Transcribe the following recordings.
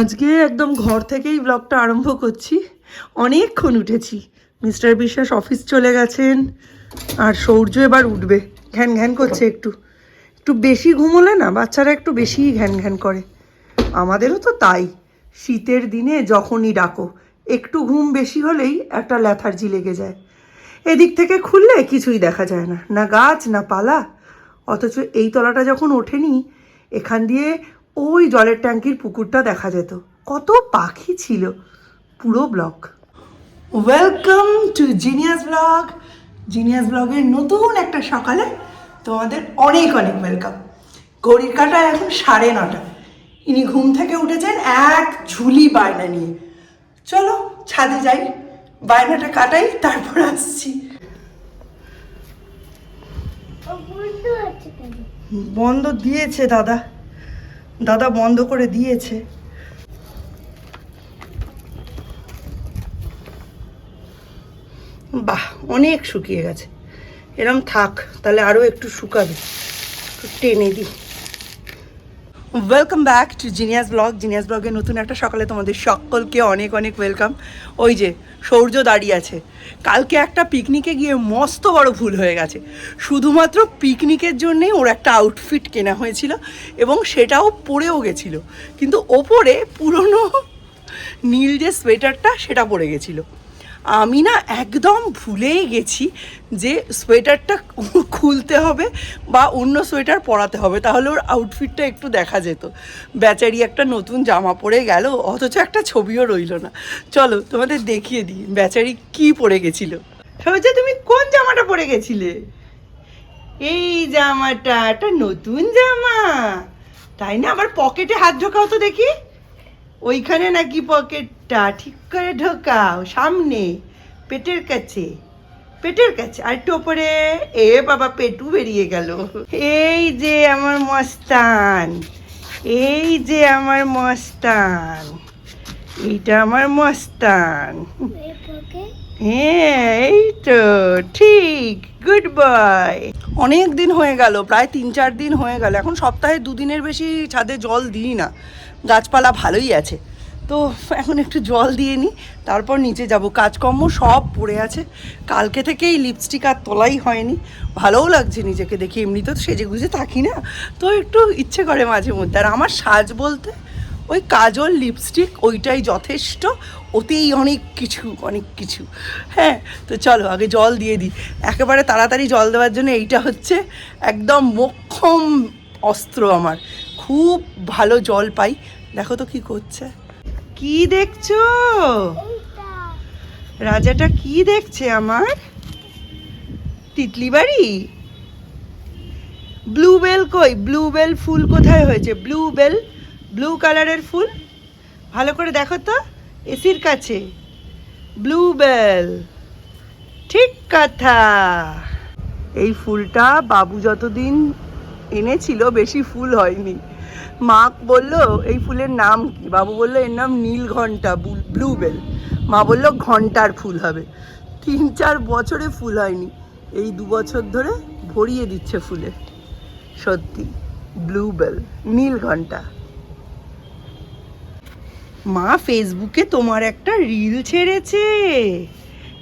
আজকে একদম ঘর থেকেই ব্লগটা আরম্ভ করছি। অনেকক্ষণ উঠেছি। মিস্টার বিশ্বাস অফিস চলে গেছেন আর সৌর্য এবার উঠবে। ঘ্যান ঘ্যান করছে একটু। একটু বেশি ঘুমোলে না, বাচ্চারা একটু বেশিই ঘ্যান ঘ্যান করে। আমাদেরও তো তাই। শীতের দিনে যখনই ডাকো, একটু ঘুম বেশি হলেই একটা ল্যাথার্জি লেগে যায়। এদিক থেকে খুললে কিছুই দেখা যায় না না গাছ, না পালা। অথচ এই তলাটা যখন ওঠেনি, এখান দিয়ে ওই জলের ট্যাঙ্কির পুকুরটা দেখা যেত। কত পাখি ছিল। পুরো block. Welcome to genius blog genius ব্লগের নতুন একটা সকালে তোমাদের অনেক অনেক ওয়েলকাম ঘড়ির কাটা এখন সাড়ে নটা। ইনি ঘুম থেকে উঠেছেন এক ঝুলি বায়না নিয়ে। চলো ছাদে যাই। বায়নাটা কাটাই তারপর আসছি। বন্ধ দিয়েছে দাদা। দাদা বন্ধ করে দিয়েছে। বাহ, অনেক শুকিয়ে গেছে। এরম থাক, তাহলে আরও একটু শুকাবে। একটু টেনে দিই। Welcome back to genius blog genius ব্লগের নতুন একটা সকালে তোমাদের সকলকে অনেক অনেক ওয়েলকাম ওই যে, সৌর্য দাঁড়িয়ে আছে। কালকে একটা পিকনিকে গিয়ে মস্ত বড় ভুল হয়ে গেছে। শুধুমাত্র পিকনিকের জন্যেই ওর একটা আউটফিট কেনা হয়েছিল এবং সেটাও পরেও গেছিল। কিন্তু ওপরে পুরনো নীল যে সোয়েটারটা সেটা পরে গেছিল। আমি না একদম ভুলেই গেছি যে সোয়েটারটা খুলতে হবে বা অন্য সোয়েটার পরাতে হবে, তাহলে ওর আউটফিটটা একটু দেখা যেত। বেচারি একটা নতুন জামা পরে গেল, অথচ একটা ছবিও রইল না। চলো তোমাদের দেখিয়ে দিই, বেচারি কি পরে গেছিল। সৌজ তুমি কোন জামাটা পরে গেছিলে? এই জামাটা, একটা নতুন জামা। তাই না? আমার পকেটে হাত ঢোকাও তো দেখি। ওইখানে নাকি পকেটটা ঠিক করে ঢোকাও, সামনে, পেটের কাছে পেটের কাছে। আর একটু ওপরে, এ বাবা, পেটু বেরিয়ে গেল। এই যে আমার মস্তান, এই যে আমার মস্তান, এইটা আমার মস্তান। হ্যাঁ এই তো, ঠিক গুড বয় অনেক দিন হয়ে গেল, প্রায় তিন চার দিন হয়ে গেল। এখন সপ্তাহে দুদিনের বেশি ছাদে জল দিই না। গাছপালা ভালোই আছে। তো এখন একটু জল দিয়ে নিই তারপর নিচে যাব। কাজকর্ম সব পড়ে আছে। কালকে থেকেই লিপস্টিক আর তোলাই হয়নি। ভালোও লাগছে নিজেকে দেখি। এমনি তো সেজে গুজে থাকি না। তো একটু ইচ্ছে করে মাঝে মধ্যে। আর আমার সাজ বলতে, ওই কাজল লিপস্টিক ওইটাই যথেষ্ট। ওতেই অনেক কিছু অনেক কিছু। হ্যাঁ তো চলো আগে জল দিয়ে দিই। একেবারে তাড়াতাড়ি জল দেওয়ার জন্য এইটা হচ্ছে একদম মোক্ষম অস্ত্র আমার। খুব ভালো জল পাই। দেখো তো কি করছে। কি দেখছ? রাজাটা কি দেখছে আমার? তিতলি বাড়ি ব্লুবেল কই? ব্লুবেল ফুল কোথায় হয়েছে? ব্লুবেল, ব্লু কালারের ফুল? ভালো করে দেখো তো, এসির কাছে। ব্লুবেল, ঠিক কথা। এই ফুলটা বাবু যতদিন এনেছিল, বেশি ফুল হয়নি। মা বলল, এই ফুলের নাম কি? বাবু বলল, এর নাম নীল নীলঘণ্টা ব্লুবেল। মা বলল ঘণ্টার ফুল হবে। তিন, চার বছরে ফুল হয়নি। এই দু বছর ধরে ভরিয়ে দিচ্ছে ফুলে। সত্যি, ব্লুবেল, নীলঘণ্টা। মা, ফেসবুকে তোমার একটা রিল ছেড়েছে।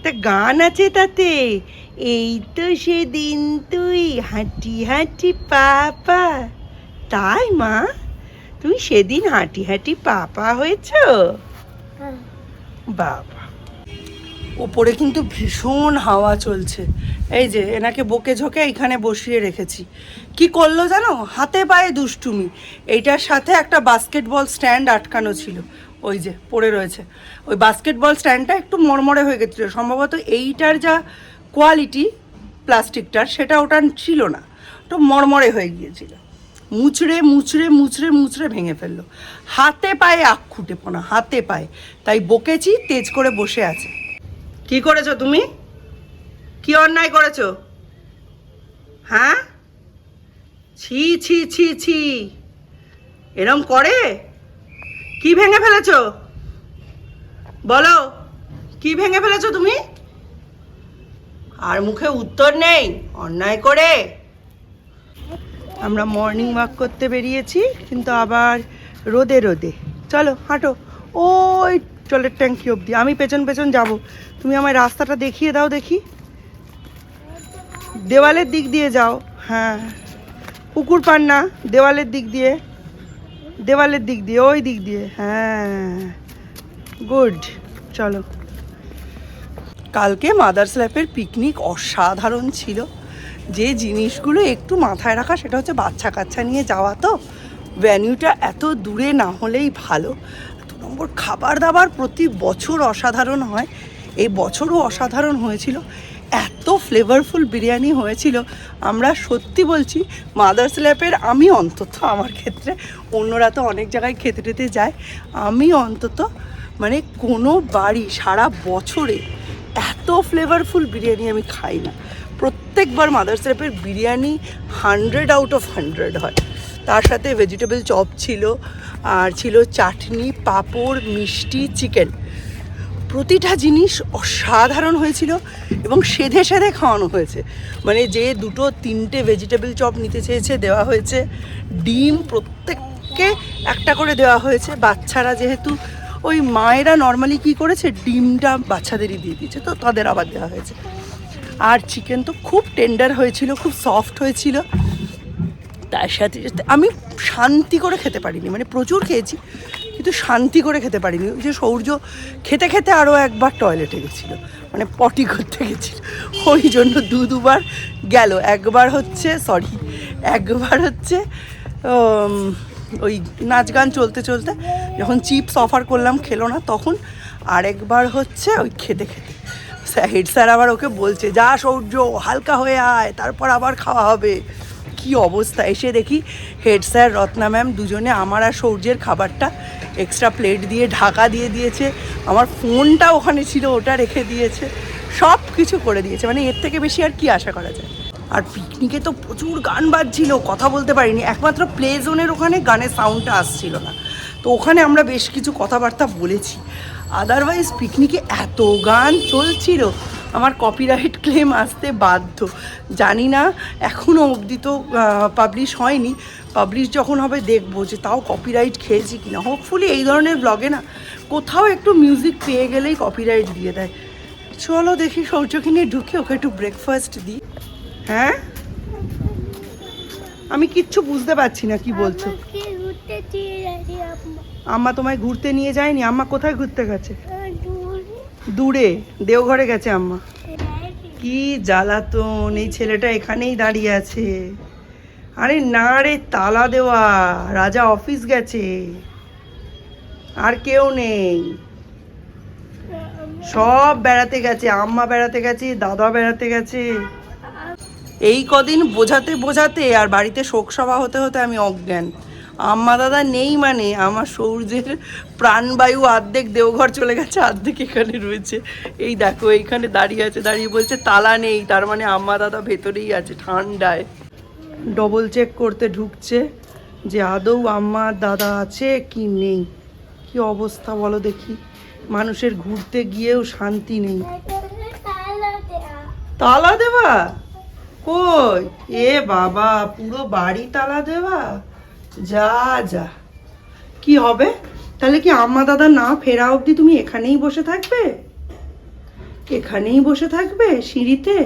তা গান আছে তাতে। এই তো সেদিন তুই হাঁটি হাঁটি পাপা তাই মা? তুমি সেদিন হাঁটি হাঁটি পাপা হয়েছ? বাবা। ওপরে কিন্তু ভীষণ হাওয়া চলছে। এই যে, এনাকে বকে ঝোঁকে এখানে বসিয়ে রেখেছি। কি করল জানো? হাতে পায়ে দুষ্টুমি। এইটার সাথে একটা বাস্কেটবল স্ট্যান্ড আটকানো ছিল। ওই যে, পড়ে রয়েছে। ওই বাস্কেটবল স্ট্যান্ডটা একটু মরমরে হয়ে গেছিল। সম্ভবত এইটার যা কোয়ালিটি প্লাস্টিকটার সেটা ওটা ছিল না। একটু মরমরে হয়ে গিয়েছিল। মুচড়ে মুচড়ে মুচড়ে মুচড়ে ভেঙে ফেলল। হাতে পায়ে আখ খুঁটে পোনা, হাতে পায়ে। তাই বকেছি তেজ করে বসে আছে। কি করেছ তুমি? কি অন্যায় করেছ? হ্যাঁ? ছি ছি ছি ছি। এরম করে? কি ভেঙে ফেলেছো? বলো, কি ভেঙে ফেলেছো তুমি? আর মুখে উত্তর নেই, অন্যায় করে। আমরা মর্নিং ওয়াক করতে বেরিয়েছি, কিন্তু আবার রোদে রোদে। চলো, হাঁটো। ওই জলের ট্যাঙ্কি অবধি, আমি পেছন পেছন যাব। তুমি আমায় রাস্তাটা দেখিয়ে দাও দেখি। দেওয়ালের দিক দিয়ে যাও। হ্যাঁ। পুকুর পান না, দেওয়ালের দিক দিয়ে। দেওয়ালের দিক দিয়ে, ওই দিক দিয়ে। হ্যাঁ। গুড। চলো। কালকে মাদার্স ল্যাপের পিকনিক অসাধারণ ছিল। যে জিনিসগুলো একটু মাথায় রাখা, সেটা হচ্ছে বাচ্চা কাচ্চা নিয়ে যাওয়া তো। ভ্যানিউটা এত দূরে না হলেই ভালো। দু নম্বর খাবার দাবার প্রতি বছর অসাধারণ হয়। এই বছরও অসাধারণ হয়েছিল। এত ফ্লেভারফুল বিরিয়ানি হয়েছিল। আমরা সত্যি বলছি মাদার্স ল্যাপের আমি অন্তত আমার ক্ষেত্রে, অন্যরা তো অনেক জায়গায় খেতে যায়, আমি অন্তত মানে কোনো বাড়ি সারা বছরে এত ফ্লেভারফুল বিরিয়ানি আমি খাই না। প্রত্যেকবার mother's ল্যাপের biryani hundred out of hundred হয়। তার সাথে ভেজিটেবল চপ ছিল, আর ছিল চাটনি, পাঁপড়, মিষ্টি চিকেন প্রতিটা জিনিস অসাধারণ হয়েছিল এবং সেধে সেধে খাওয়ানো হয়েছে। মানে যে দুটো তিনটে ভেজিটেবল চপ নিতে চেয়েছে দেওয়া হয়েছে। ডিম প্রত্যেককে একটা করে দেওয়া হয়েছে। বাচ্চারা যেহেতু ওই মায়েরা নর্মালি কি করেছে? ডিমটা বাচ্চাদেরই দিয়ে দিয়েছে। তো তাদের আবার দেওয়া হয়েছে। আর চিকেন তো খুব টেন্ডার হয়েছিল, খুব সফট হয়েছিল। তার সাথে সাথে আমি শান্তি করে খেতে পারিনি মানে প্রচুর খেয়েছি, কিন্তু শান্তি করে খেতে পারিনি। যে সৌর্য খেতে খেতে আরও একবার টয়লেটে গেছিল মানে পটি করতে গেছিল। ওই জন্য দু দুবার গেল। একবার হচ্ছে সরি একবার হচ্ছে ওই নাচ গান চলতে চলতে যখন চিপস অফার করলাম খেলো না, তখন আরেকবার হচ্ছে ওই খেতে খেতে। হেড স্যার আবার ওকে বলছে, যা সৌর্য, হালকা হয়ে আয়, তারপর আবার খাওয়া হবে। কি অবস্থা? এসে দেখি হেড স্যার, রত্না ম্যাম দুজনে আমার আর সৌর্যের খাবারটা এক্সট্রা প্লেট দিয়ে, ঢাকা দিয়ে দিয়েছে। আমার ফোনটা ওখানে ছিল, ওটা রেখে দিয়েছে। সব কিছু করে দিয়েছে। মানে এর থেকে বেশি আর কি আশা করা যায়? আর পিকনিকে তো প্রচুর গান বাজছিল, কথা বলতে পারিনি। একমাত্র প্লে জোনের ওখানে গানের সাউন্ডটা আসছিল না। তো ওখানে আমরা বেশ কিছু কথাবার্তা বলেছি। আদারওয়াইজ পিকনিকে এত গান চলছিল। আমার কপিরাইট ক্লেম আসতে বাধ্য। জানি না এখনও অবধি তো পাবলিশ হয়নি। পাবলিশ যখন হবে, দেখব যে তাও কপিরাইট খেয়েছি কিনা। হোপফুলি এই ধরনের ব্লগে না, কোথাও একটু মিউজিক পেয়ে গেলেই কপিরাইট দিয়ে দেয়। চলো দেখি সৌর্যকে নিয়ে ঢুকে ওকে একটু ব্রেকফাস্ট দিই। হ্যাঁ? আমি কিচ্ছু বুঝতে পারছি না, কি বলছো? আম্মা তোমায় ঘুরতে নিয়ে যায়নি? আম্মা কোথায় ঘুরতে গেছে? দূরে। দেওঘরে গেছে আম্মা। কি জ্বালাতন এই ছেলেটা এখানেই দাঁড়িয়ে আছে। আরে না রে তালা দেওয়া রাজা অফিস গেছে। আর কেউ নেই। সব বেড়াতে গেছে আম্মা বেড়াতে গেছে দাদা বেড়াতে গেছে। এই কদিন বোঝাতে বোঝাতে আর বাড়িতে শোকসভা হতে হতে আমি অজ্ঞান। আম্মা দাদা নেই মানে আমার সৌর্যের প্রাণবায়ু অর্ধেক দেওঘর চলে গেছে অর্ধেক এখানে রয়েছে। এই দেখো, এইখানে দাঁড়িয়ে আছে, দাঁড়িয়ে বলছে, তালা নেই। তার মানে আম্মা দাদা ভেতরেই আছে, ঠান্ডায়। ডবল চেক করতে ঢুকছে যে আদৌ আম্মা দাদা আছে কি নেই। কি অবস্থা বলো দেখি। মানুষের ঘুরতে গিয়েও শান্তি নেই। তালা দেওয়া? কই? এ বাবা, পুরো বাড়ি তালা দেওয়া? যা যা। কি হবে? তাহলে কি আম্মা দাদা না ফেরা অবধি তুমি এখানেই বসে থাকবে? এখানেই বসে থাকবে সিঁড়িতে?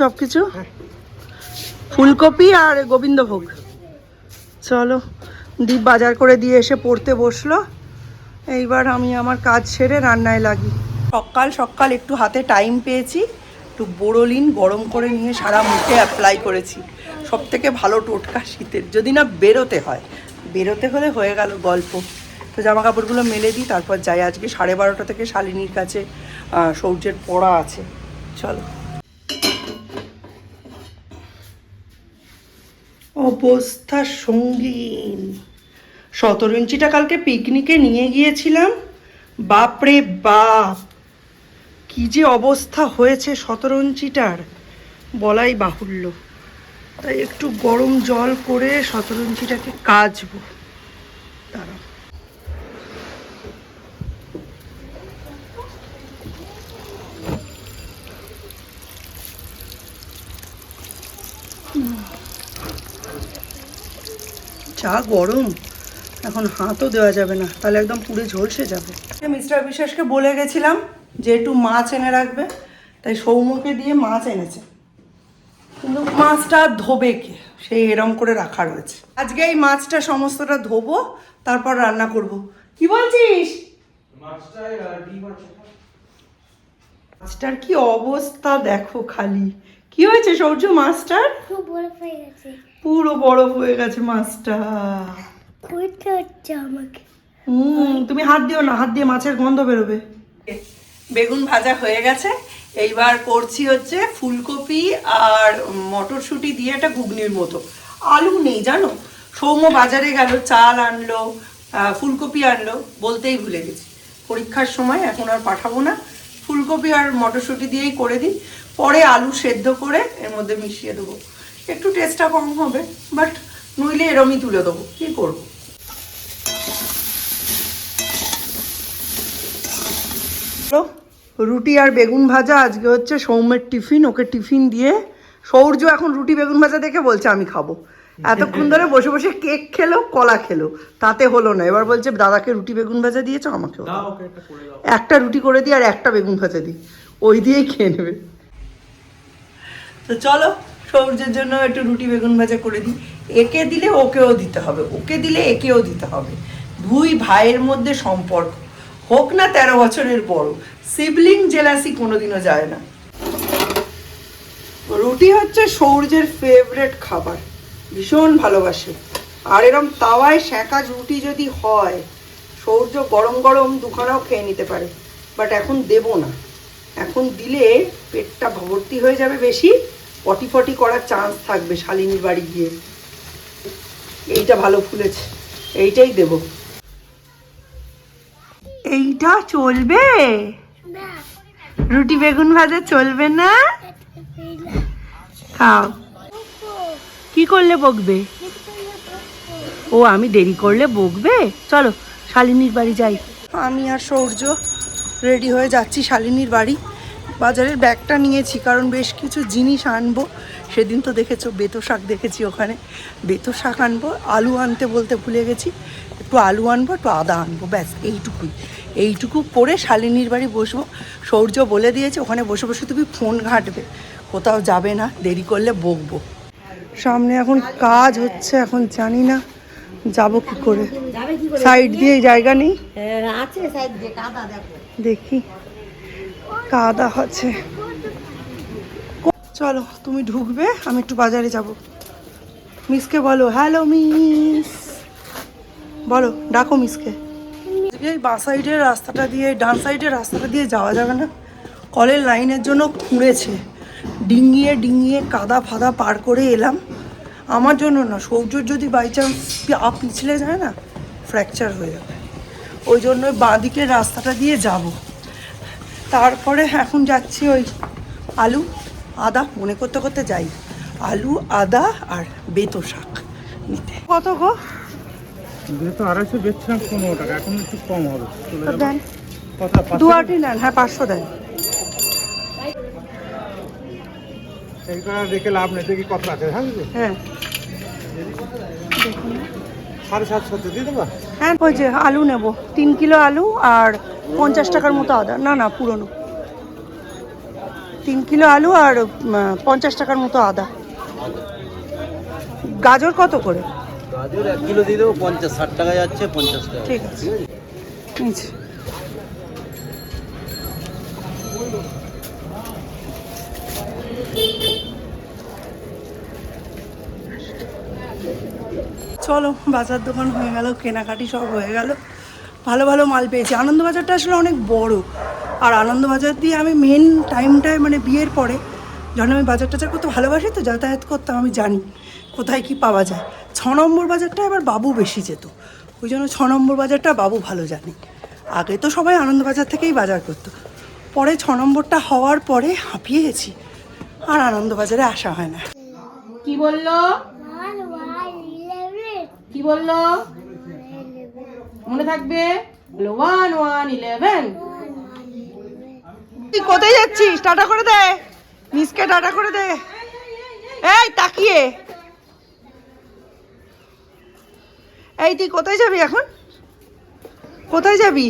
সব কিছু ফুলকপি আর গোবিন্দভোগ। চলো দীপ বাজার করে দিয়ে এসে পড়তে বসল। এইবার আমি আমার কাজ সেরে রান্নায় লাগি। সকাল সকাল একটু হাতে টাইম পেয়েছি, একটু বোরোলিন গরম করে নিয়ে সারা মুখে অ্যাপ্লাই করেছি। সব থেকে ভালো টোটকা শীতের, যদি না বেরোতে হয়। বেরোতে হলে হয়ে গেল গল্প। তো জামা কাপড়গুলো মেলে দিই, তারপর যাই। আজকে সাড়ে বারোটা থেকে শালিনীর কাছে সৌর্যের পড়া আছে। চলো। অবস্থা সঙ্গীন। সতেরো ইঞ্চিটা কালকে পিকনিকে নিয়ে গিয়েছিলাম। বাপরে বাপ! কি যে অবস্থা হয়েছে সতেরো ইঞ্চিটার। বলাই বাহুল্য। তাই একটু গরম জল করে সতেরো ইঞ্চিটাকে কাচব। যা গরম। এখন হাতও দেওয়া যাবে না তাহলে একদম পুরো ঝলসে যাবে। মিস্টার বিশ্বাসকে বলে গেছিলাম যে একটু মাছ এনে রাখবে তাই সৌম্যকে দিয়ে মাছ এনেছে। কিন্তু মাছটা ধোবে কে? সেই এরম করে রাখা রয়েছে। আজকে এই মাছটা সমস্তটা ধোবো তারপর রান্না করব। কি বলছিস? মাছটার কি অবস্থা দেখো খালি। কি হয়েছে সৌর্য মাছটার? বড় পুরো বরফ হয়ে গেছে মাছটা। করতে হচ্ছে আমাকে? হুম তুমি হাত দিও না হাত দিয়ে মাছের গন্ধ বেরোবে। বেগুন ভাজা হয়ে গেছে। এইবার করছি হচ্ছে ফুলকপি আর মটরশুঁটি দিয়ে একটা ঘুগনির মতো। আলু নেই জানো? সৌম্য বাজারে গেল চাল আনলো ফুলকপি আনলো বলতেই ভুলে গেছি। পরীক্ষার সময় এখন আর পাঠাবো না। ফুলকপি আর মটরশুঁটি দিয়েই করে দিই। পরে আলু সেদ্ধ করে এর মধ্যে মিশিয়ে দেবো। একটু টেস্টটা কম হবে বাট নইলে এরমই তুলে দেবো। কী করব? রুটি আর বেগুন ভাজা আজকে হচ্ছে সৌম্যের টিফিন ওকে টিফিন দিয়ে। সৌর্য এখন রুটি বেগুন ভাজা দেখে বলছে আমি খাব। এতক্ষণ ধরে বসে বসে কেক খেলো কলা খেলো। তাতে হলো না। এবার বলছে দাদাকে রুটি বেগুন ভাজা দিয়েছ? আমাকেও দাও। একটা রুটি করে দিই আর একটা বেগুন ভাজা দিই। ওই দিয়েই খেয়ে নেবে। তো চলো সৌর্যের জন্য একটু রুটি বেগুন ভাজা করে দিই। একে দিলে ওকেও দিতে হবে। ওকে দিলে একেও দিতে হবে। দুই ভাইয়ের মধ্যে সম্পর্ক। হোক না তেরো বছরের বড় সিবলিং জেলাসি কোনোদিনও যায় না। রুটি হচ্ছে সৌর্যের ফেভারেট খাবার, ভীষণ ভালোবাসে। আর এরম তাওয়ায় সেঁকা রুটি যদি হয়, সৌর্য গরম গরম দুখানাও খেয়ে নিতে পারে। বাট এখন দেব না। এখন দিলে পেটটা ভর্তি হয়ে যাবে বেশি পটি ফটি করার চান্স থাকবে শালিনীর বাড়ি গিয়ে। এইটা ভালো ফুলেছে, এইটাই দেব। এইটা চলবে? রুটি বেগুন ভাজা চলবে না? খাও। কি করলে বকবে? ও, আমি দেরি করলে বকবে? চলো, শালিনীর বাড়ি যাই। আমি আর সৌর্য রেডি হয়ে যাচ্ছি শালিনীর বাড়ি। বাজারের ব্যাগটা নিয়েছি, কারণ বেশ কিছু জিনিস আনব। সেদিন তো দেখেছ, বেতো শাক দেখেছি ওখানে। বেতো শাক আনব, আলু আনতে বলতে ভুলে গেছি। একটু আলু আনব একটু আদা আনব ব্যাস এইটুকুই। এইটুকু পরে শালিনীর বাড়ি বসবো। সৌর্য বলে দিয়েছে ওখানে বসে বসে তুমি ফোন ঘাঁটবে। কোথাও যাবে না দেরি করলে বকবো। সামনে এখন কাজ হচ্ছে এখন জানি না যাব কি করে। সাইড দিয়ে জায়গা নেই? দেখো। দেখি কাদা আছে। চলো তুমি ঢুকবে আমি একটু বাজারে যাব। মিসকে বলো হ্যালো মিস বলো ডাকো মিসকে। এই বাঁ সাইডের রাস্তাটা দিয়ে ডান সাইডের রাস্তাটা দিয়ে যাওয়া যাবে না। কলের লাইনের জন্য খুঁড়েছে। ডিঙিয়ে ডিঙিয়ে কাদা ফাদা পার করে এলাম। আমার জন্য না সৌর্যর যদি বাই চান্স পিছলে যায় না ফ্র্যাকচার হয়ে যাবে। ওই জন্য বাঁ দিকের রাস্তাটা দিয়ে যাব। তারপরে এখন যাচ্ছি ওই আলু আদা মনে করতে করতে যাই। আলু আদা আর বেতো শাক নিতে। কত গো? যেহেতু আড়াইশো বেচছিলাম পনেরো টাকা এখন একটু কম হবে দেন? দু আটি নেন হ্যাঁ পাঁচশো দেন। এইটা রেখে লাভ নেই দেখি কত আছে হ্যাঁ? হ্যাঁ। সাড়ে সাতশো দিয়ে দেবা? হ্যাঁ ওই যে আলু নেব তিন কিলো আলু আর পঞ্চাশ টাকার মতো আদা। না না পুরনো। তিন কিলো আলু আর পঞ্চাশ টাকার মতো আদা। গাজর কত করে? গাজর এক কিলো দিয়ে দেবো পঞ্চাশ ষাট টাকা যাচ্ছে পঞ্চাশ টাকা ঠিক আছে। চলো বাজার দোকান হয়ে গেল কেনাকাটি সব হয়ে গেল। ভালো ভালো মাল পেয়েছি। আনন্দবাজারটা আসলে অনেক বড়। আর আনন্দবাজার দিয়ে আমি মেন টাইমটায় মানে বিয়ের পরে যখন আমি বাজার টাজার করতে ভালোবাসি তো যাতায়াত করতাম আমি জানি কোথায় কি পাওয়া যায়। ছ নম্বর বাজারটা এবার বাবু বেশি যেত। ওই জন্য ছ নম্বর বাজারটা বাবু ভালো জানে। আগে তো সবাই আনন্দবাজার থেকেই বাজার করতো। পরে ছ নম্বরটা হওয়ার পরে হাঁপিয়ে গেছি আর আনন্দবাজারে আসা হয় না। কি বলল? কি বলল? মনে থাকবে? ওয়ান ওয়ান ইলেভেন তুই কোথায় যাচ্ছিস? টাটা করে দে। মিসকে টাটা করে দে। এই তাকিয়ে। এই তুই কোথায় যাবি এখন? কোথায় যাবি?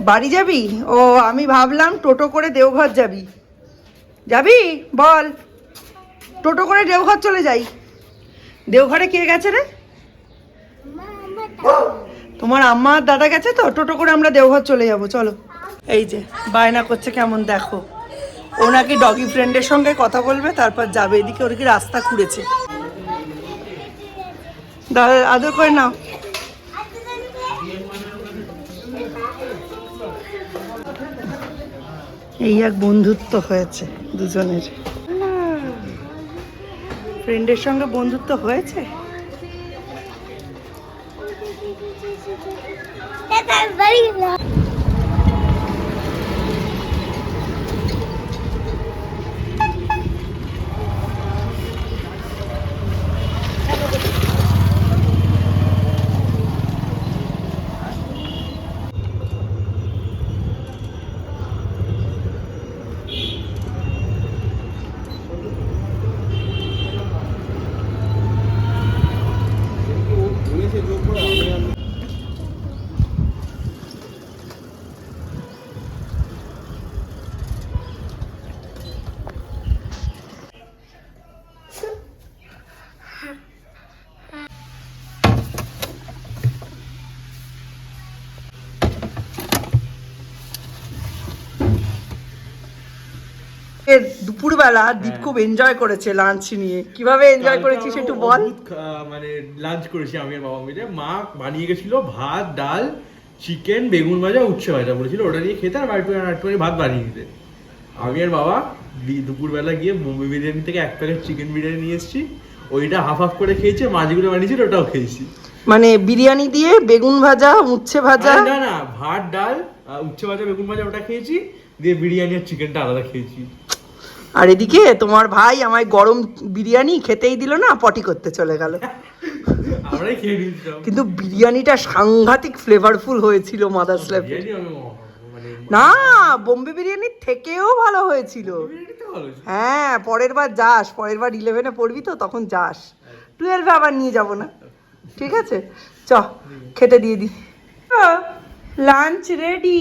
বাড়ি যাবি? ও, আমি ভাবলাম টোটো করে দেওঘর যাবি। যাবি? বল। টোটো করে দেওঘর চলে যাই। দেওঘরে কে গেছে রে? তোমার আম্মা দাদা গেছে তো? টোটো করে আমরা দেওঘর চলে যাব, চলো। এই যে, বায়না করছে কেমন দেখো। ও নাকি ডগি ফ্রেন্ডের সঙ্গে কথা বলবে, তারপর যাবে। এদিকে ওর কি রাস্তা খুঁড়েছে। দাদা আদর করে নাও। এই এক বন্ধুত্ব হয়েছে দুজনের। ফ্রেন্ডের সঙ্গে বন্ধুত্ব হয়েছে এটা বাড়ি না এর দুপুরবেলা দীপ খুব এনজয় করেছে লাঞ্চ নিয়ে। কীভাবে এনজয় করেছিস একটু বল? মানে লাঞ্চ করেছি আমি আর বাবা মিলে। মা বানিয়ে গেছিল ভাত ডাল চিকেন বেগুন ভাজা উচ্ছে ভাজা বলেছিল। ওটা দিয়ে খেতে আর একটু ভাত বানিয়ে দিতে। আমি আর বাবা দুপুরবেলা গিয়ে বোম্বে বিরিয়ানি থেকে এক প্যাকেট চিকেন বিরিয়ানি নিয়ে এসেছি। ওইটা হাফ হাফ করে খেয়েছে মাছগুলো বানিয়েছিল ওটাও খেয়েছি। মানে বিরিয়ানি দিয়ে বেগুন ভাজা উচ্ছে ভাজা? না না ভাত ডাল উচ্ছে ভাজা বেগুন ভাজা ওটা খেয়েছি। দিয়ে বিরিয়ানি আর চিকেনটা আলাদা খেয়েছি। আর এদিকে তোমার ভাই আমায় গরম বিরিয়ানি খেতেই দিল না পটি করতে চলে গেল। কিন্তু বিরিয়ানিটা সাংঘাতিক ফ্লেভারফুল হয়েছিল মাদার মানে না বোম্বে বিরিয়ানির থেকেও ভালো হয়েছিল। হ্যাঁ পরের বার যাস পরের বার ইলেভেনে পড়বি তো তখন যাস। টুয়েলভে আবার নিয়ে যাব না। ঠিক আছে? চ খেতে দিয়ে দি। Lunch ready